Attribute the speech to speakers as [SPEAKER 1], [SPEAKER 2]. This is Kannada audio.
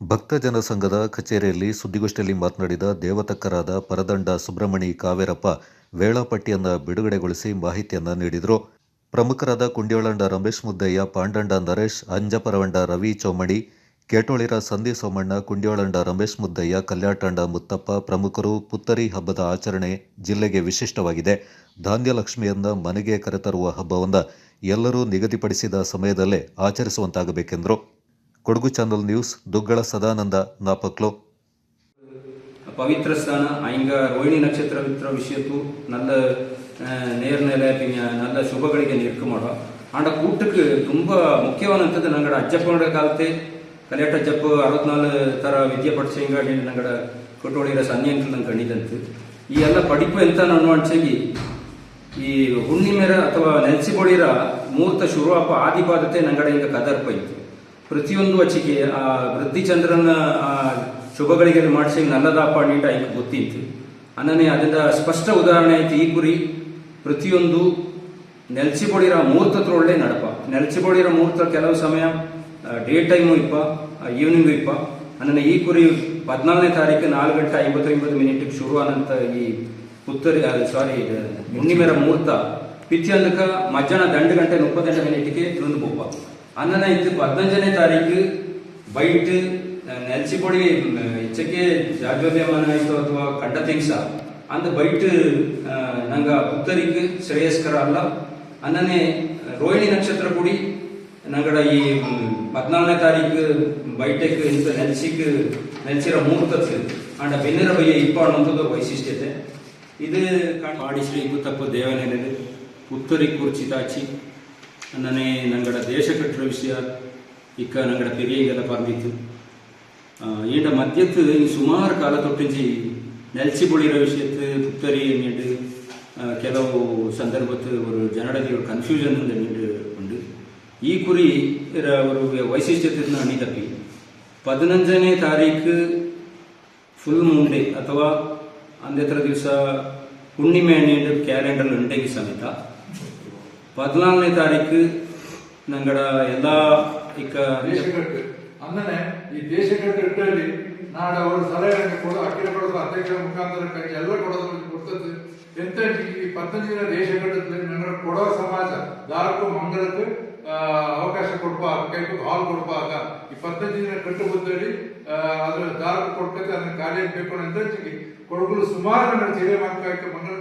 [SPEAKER 1] ಭಕ್ತಜನ ಜನಸಂಘದ ಕಚೇರಿಯಲ್ಲಿ ಸುದ್ದಿಗೋಷ್ಠಿಯಲ್ಲಿ ಮಾತನಾಡಿದ ದೇವತಕ್ಕರಾದ ಪರದಂಡ ಸುಬ್ರಹ್ಮಣಿ ಕಾವೇರಪ್ಪ ವೇಳಾಪಟ್ಟಿಯನ್ನು ಬಿಡುಗಡೆಗೊಳಿಸಿ ಮಾಹಿತಿಯನ್ನು ನೀಡಿದರು. ಪ್ರಮುಖರಾದ ಕುಂಡ್ಯೋಳಂಡ ರಮೇಶ್ ಮುದ್ದಯ್ಯ, ಪಾಂಡಂಡ ನರೇಶ್, ಅಂಜಪರವಂಡ ರವಿ ಚೌಮಣಿ, ಕೇಟೋಳಿರ ಸಂಧಿ ಸೋಮಣ್ಣ, ಕುಂಡ್ಯೋಳಂಡ ರಮೇಶ್ ಮುದ್ದಯ್ಯ ಕಲ್ಯಾಟಂಡ ಮುತ್ತಪ್ಪ ಪ್ರಮುಖರು ಪುತ್ತರಿ ಹಬ್ಬದ ಆಚರಣೆ ಜಿಲ್ಲೆಗೆ ವಿಶಿಷ್ಟವಾಗಿದೆ. ಧಾನ್ಯಲಕ್ಷ್ಮಿಯನ್ನ ಮನೆಗೆ ಕರೆತರುವ ಹಬ್ಬವನ್ನು ಎಲ್ಲರೂ ನಿಗದಿಪಡಿಸಿದ ಸಮಯದಲ್ಲೇ ಆಚರಿಸುವಂತಾಗಬೇಕೆಂದರು. Kodagu channel news, Duggala Sadananda, Napoklu.
[SPEAKER 2] ಪವಿತ್ರ ಸ್ಥಾನ ಹಿಂಗ ರೋಹಿಣಿ ನಕ್ಷತ್ರ ಪಿತ್ರ ವಿಷಯತ್ತು ನಲ್ಲ ನೇರ್ನೆಲೆ ನಲ್ಲ நல்ல சுபಗಳಿಗೆ நிற்க ಆಂಡ ಕೂಟಕ್ಕೆ ತುಂಬ ಮುಖ್ಯವಾದಂಥದ್ದು ನಂಗಡ ಅಜ್ಜಪ್ಪ ಕಾಲತೆ ಕಲೆಕ್ಟ್ ಅಜ್ಜಪ್ಪ ಅರವತ್ನಾಲ್ ತರ ವಿದ್ಯೆ ಪಡಿಸಿಂಗ ನಂಗಡ ಕೊಟ್ಟೋಳಿರೋ ಸನ್ಯಂಕಲ್ ನಂಗೆ ಕಂಡಿದಂತು ಈ ಎಲ್ಲ ಪಡಿಪು ಎಂತ ನಾನು ಅನ್ಸಂಗಿ, ಈ ಹುಣ್ಣಿಮೆರ ಅಥವಾ ನೆಲೆಸಿಕೊಳ್ಳಿರ ಮೂರ್ತ ಶುರುವಾಪ ಆದಿಪಾದತೆ ನಂಗಡ ಹಿಂಗ ಕದರ್ಪಯ್ತು ಪ್ರತಿಯೊಂದು ಅಚಿಕೆ ಆ, ವೃದ್ಧಿಚಂದ್ರನ, ಆ ಶುಭಗಳಿಗೆ ಮಾಡಿಸಿ ನಲ್ಲದಾಪ ನೀಟ ಈಗ ಗೊತ್ತಿತ್ತು. ಅನ್ನನೇ ಅದರಿಂದ ಸ್ಪಷ್ಟ ಉದಾಹರಣೆ ಐತಿ ಈ ಕುರಿ ಪ್ರತಿಯೊಂದು ನೆಲ್ಸಿಗೊಳಿರ ಮುಹೂರ್ತತ್ರೊಳ್ಳೆ ನಡಪ. ನೆಲ್ಸಿಗೊಳಿರ ಮುಹೂರ್ತ ಕೆಲವು ಸಮಯ ಡೇ ಟೈಮು ಇಪ್ಪ ಈವ್ನಿಂಗು ಇಪ್ಪ. ಅನ್ನನೆ ಈ ಕುರಿ ಹದಿನಾಲ್ಕನೇ ತಾರೀಕು ನಾಲ್ಕು ಗಂಟೆ ಐವತ್ತೊಂಬತ್ತು ಮಿನಿಟ್ಗೆ ಶುರು ಆನಂತ ಈ ಉತ್ತರಿ ಸಾರಿ ಹುಣ್ಣಿಮೆರ ಮುಹೂರ್ತ ಪಿತ್ಯಂದಕ ಮಧ್ಯಾಹ್ನ ದಂಡು ಗಂಟೆ ಮುಪ್ಪತ್ತೆಂಟು ಮಿನಿಟ್ಗೆ ಒಂದು ಇತ್ತು ಹದಿನಂಜನೇ ತಾರೀಕು, ಬೈಟ್ ನೆಲ್ಸಿಕೊಡಿ ಹೆಚ್ಚಕ್ಕೆ ಜಾಗ್ರವ್ಯಮಾನ ಆಯಿತು ಅಥವಾ ಕಂಡ ತಿಂಗ್ಸ? ಅಂದ ಬೈಟ್ ನಂಗ ಪುತ್ತರಿಗೆ ಶ್ರೇಯಸ್ಕರ ಅಲ್ಲ. ಅನ್ನನೆ ರೋಹಿಣಿ ನಕ್ಷತ್ರ ಕೂಡಿ, ನಂಗಡ ಈ ಹದಿನಾಲ್ಕನೇ ತಾರೀಕು ಬೈಟೆಕ್ ಇಂತ ನೆಲ್ಸಿಕ್ ನೆಲ್ಸಿರ ಮುಹೂರ್ತಕ್ಕೆ ಅಂಡ ಬೆನ್ನೆರ ಬಯ್ಯ ಇಪ್ಪ ಅನ್ನೋಂಥದ್ದು ವೈಶಿಷ್ಟ್ಯತೆ. ಇದು ಪಾಡಿ ಇಪ್ಪತ್ತಪ್ಪ ದೇವನೆಲೆ ಪುತ್ತರಿ ಕುರ್ಚಿತಾಚಿ. ನನ್ನೇ ನಂಗಡ ದೇಶ ಕಟ್ಟರ ವಿಷಯ ಇಕ್ಕ ನಂಗಡ ಪೆರಿಯಂಗೆಲ್ಲ ಪರ್ದಿತ್ತು ಈಂಡ ಮಧ್ಯತ್ತು ಈ ಸುಮಾರು ಕಾಲ ತೊಟ್ಟಿಂಚಿ ನೆಲ್ಸಿ ಬುಳಿರೋ ವಿಷಯತ್ತು ಪುತ್ತರಿ ನೀಡು ಕೆಲವು ಸಂದರ್ಭತ್ತು ஒரு ಜನರಲ್ಲಿ ஒரு ಕನ್ಫ್ಯೂಷನ್ ನೀಡು ಉಂಡು ಈ ಕುರಿ ಇರ ஒரு ವೈಶಿಷ್ಟ್ಯತೆಯನ್ನು ಅಣಿ ತಪ್ಪಿ ಪದಿನಂಜನೇ ತಾರೀಕು ಫುಲ್ ಮೂನ್ ಅಥವಾ ಅಂದೆತ್ರ ದಿವಸ ಹುಣ್ಣಿಮೆ ನೀಡು ಕ್ಯಾಲೆಂಡರ್ ಉಂಡೆಗೆ ಸಮೇತ ಪದ್ನಾಲ್ಕನೇ ತಾರೀಕು ನಂಗಡ ಎಲ್ಲ ಈಗ
[SPEAKER 3] ದೇಶಗಟ್ಟು ಈ ದೇಶಗಟ್ಟು ಇಟ್ಟಲ್ಲಿ ನಾಡ ಅವರು ಸಲಹೆ ಕೊಡೋ ಅಕ್ಕಿ ಕೊಡೋದು ಅಧ್ಯಕ್ಷರ ಮುಖಾಂತರ ಎಲ್ಲ ಕೊಡೋದು ಕೊಡ್ತದೆ ಎಂತ ಈ ಪತ್ತಂಜಿನ ದೇಶಗಟ್ಟದಲ್ಲಿ ನನ್ನ ಕೊಡೋ ಸಮಾಜ ದಾರಕ್ಕೂ ಮಂಗಳಕ್ಕೆ ಅವಕಾಶ ಕೊಡ್ಪ ಕೈಗೂ ಹಾಲ್ ಕೊಡ್ಪಾಗ ಈ ಪತ್ತಂಜಿನ ಕಟ್ಟು ಬಂದಲ್ಲಿ ಅದ್ರ ದಾರಕ್ಕೆ ಕೊಡ್ತೈತೆ ಅದನ್ನ ಕಾರ್ಯ ಬೇಕು ಅಂತ ಕೊಡಗಲು ಸುಮಾರು ನನ್ನ ಮಾತ್ರ ಮಂಗಳ